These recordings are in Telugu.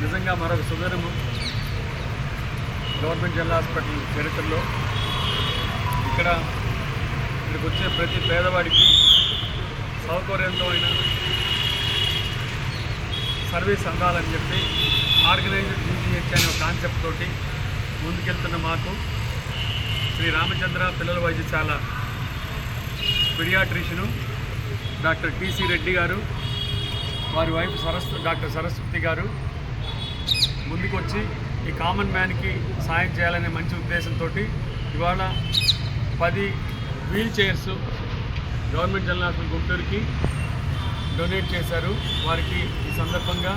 నిజంగా మరొక సుదినము గవర్నమెంట్ జనరల్ హాస్పిటల్ చరిత్రలో ఇక్కడ ఇక్కడికి వచ్చే ప్రతి పేదవాడికి సౌకర్యంతో అయిన సర్వీస్ అందాలని చెప్పి ఆర్గనైజ్డ్ జీజీహెచ్ అనే ఒక కాన్సెప్ట్ తోటి ముందుకెళ్తున్న మాకు శ్రీ రామచంద్ర పిల్లల వైద్యశాల పిడియాట్రిషను డాక్టర్ టీసీ రెడ్డి గారు వారి వైఫ్ సరస్వ డాక్టర్ సరస్వతి గారు ముందుకొచ్చి ఈ కామన్ మ్యాన్కి సాయం చేయాలనే మంచి ఉద్దేశంతో ఇవాళ పది wheel chairs government general hospital గుంటూరుకి donate చేశారు. వారికి ఈ సందర్భంగా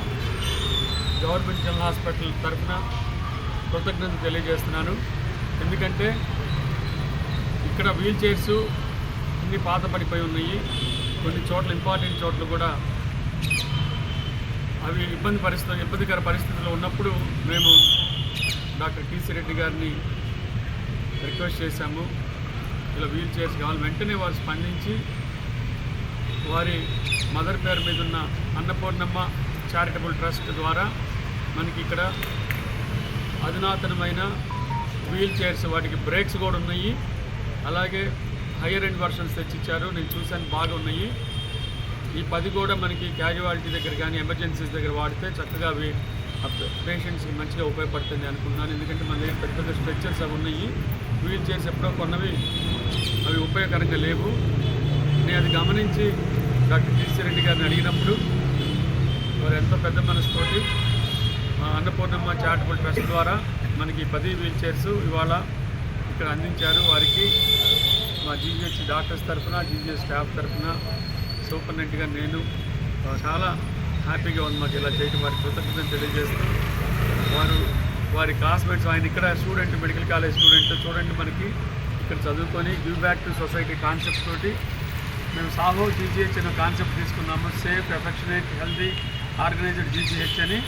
గవర్నమెంట్ జనరల్ హాస్పిటల్ తరఫున కృతజ్ఞత తెలియజేస్తున్నాను. ఎందుకంటే ఇక్కడ వీల్ చైర్స్ అన్ని పాత పడిపోయి ఉన్నాయి. కొన్ని చోట్ల ఇంపార్టెంట్ చోట్ల కూడా అవి ఇబ్బంది పరిస్థితి ఇబ్బందికర పరిస్థితుల్లో ఉన్నప్పుడు మేము డాక్టర్ టీసీ రెడ్డి గారిని రిక్వెస్ట్ చేశాము. ఇలా వీల్ చైర్స్ కావాలి. వెంటనే వారు స్పందించి వారి మదర్ పేరు మీద ఉన్న అన్నపూర్ణమ్మ చారిటబుల్ ట్రస్ట్ ద్వారా మనకి ఇక్కడ అధునాతనమైన వీల్ చైర్స్ వాటికి బ్రేక్స్ కూడా ఉన్నాయి. అలాగే హయ్యర్ ఎండ్ వర్షన్స్ తెచ్చిచ్చారు. నేను చూశాను బాగా ఉన్నాయి ఈ పది కూడా మనకి క్యాజువాలిటీ దగ్గర కానీ ఎమర్జెన్సీస్ దగ్గర వాడితే చక్కగా అవి పేషెంట్స్కి మంచిగా ఉపయోగపడుతుంది అనుకున్నాను ఎందుకంటే మన దగ్గర పెద్ద పెద్ద స్ట్రెచ్చర్స్ అవి ఉన్నాయి. వీల్ చైర్స్ ఎప్పుడో కొన్నవి అవి ఉపయోగకరంగా లేవు. నేను అది గమనించి డాక్టర్ టీసీ రెడ్డి గారిని అడిగినప్పుడు వారు ఎంతో పెద్ద మనసుతోటి ఆ, అన్నపూర్ణమ్మ చారిటబుల్ ట్రస్ట్ ద్వారా మనకి పది వీల్ చైర్స్ ఇవాళ ఇక్కడ అందించారు. వారికి మా జీజీహెచ్ డాక్టర్స్ తరఫున జీజీహెచ్ స్టాఫ్ తరఫున సూపరింటెండెంట్గా నేను చాలా హ్యాపీగా ఉంది మాకు ఇలా చేయడం వారి కృతజ్ఞతలు తెలియజేస్తూ వారు వారి క్లాస్మేట్స్ ఆయన ఇక్కడ స్టూడెంట్ మెడికల్ కాలేజ్ స్టూడెంట్ చూడండి మనకి ఇక్కడ చదువుకొని give back to society concept తోటి మేము సాహో జీజీహెచ్ అనే కాన్సెప్ట్ తీసుకున్నాము. Safe affectionate healthy organised GGH అని.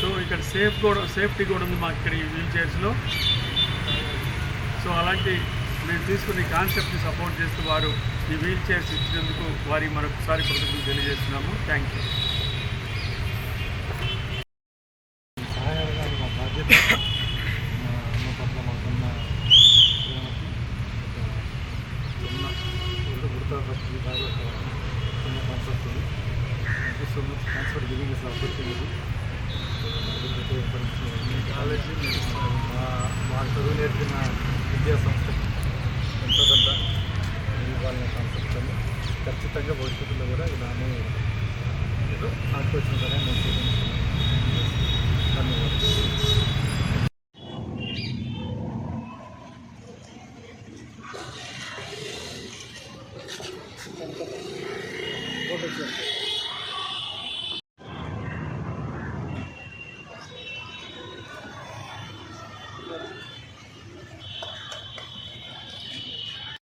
సో ఇక్కడ సేఫ్ కూడా సేఫ్టీ కూడా ఉంది మాకు ఇక్కడ ఈ వీల్ చైర్స్లో సో అలాంటి నేను తీసుకున్న కాన్సెప్ట్ని సపోర్ట్ చేస్తూ వారు ఈ వీల్ చైర్స్ ఇచ్చినందుకు వారికి మరొకసారి కృతజ్ఞతలు తెలియజేస్తున్నాము. థ్యాంక్ యూ సహాయకారి మా బాధ్యత మా అమ్మ గుర్తు కాన్సెప్ట్ చదువు నేర్పిన విద్యా సంస్థ ఎంతో కొంత ఇవ్వాలనే కాన్సెప్ట్ ఖచ్చితంగా భవిష్యత్తులో కూడా ఇలానే ఏదో నాకు నేను చూపించుకున్నాను ధన్యవాదాలు. ఫోటో